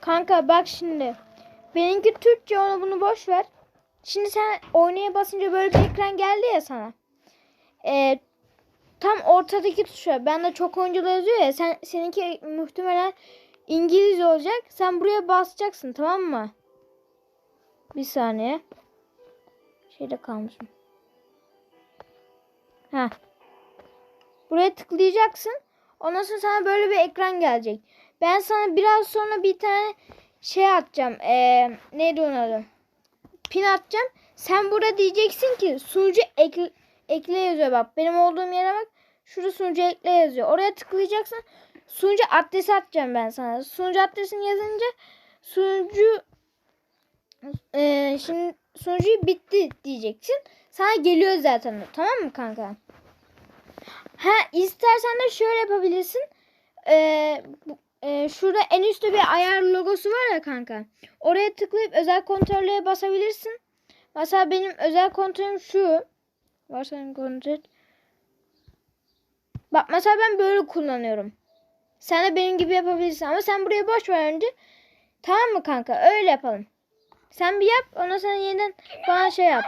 Kanka bak şimdi. Benimki Türkçe onu bunu boş ver. Şimdi sen oynaya basınca böyle bir ekran geldi ya sana. Ee, tam ortadaki tuşa. Bende çok oyuncuda yazıyor ya. Sen seninki muhtemelen İngilizce olacak. Sen buraya basacaksın tamam mı? Bir saniye. Şeyde kalmışım. Ha. Buraya tıklayacaksın. Ondan sonra sana böyle bir ekran gelecek. Ben sana biraz sonra bir tane şey atacağım. Ee, neydi onun? Pin atacağım. Sen burada diyeceksin ki sunucu ekle, ekle yazıyor bak. Benim olduğum yere bak. Şurada sunucu ekle yazıyor. Oraya tıklayacaksın. Sunucu adresi atacağım ben sana. Sunucu adresini yazınca sunucu ee, şimdi sunucu bitti diyeceksin. Sana geliyor zaten. Tamam mı kanka? Ha istersen de şöyle yapabilirsin. Ee, bu- e, şurada en üstte bir ayar logosu var ya kanka. Oraya tıklayıp özel kontrollere basabilirsin. Mesela benim özel kontrolüm şu. Varsayım kontrol. Bak mesela ben böyle kullanıyorum. Sen de benim gibi yapabilirsin ama sen buraya boş ver önce. Tamam mı kanka? Öyle yapalım. Sen bir yap ondan sonra yeniden bana şey yap.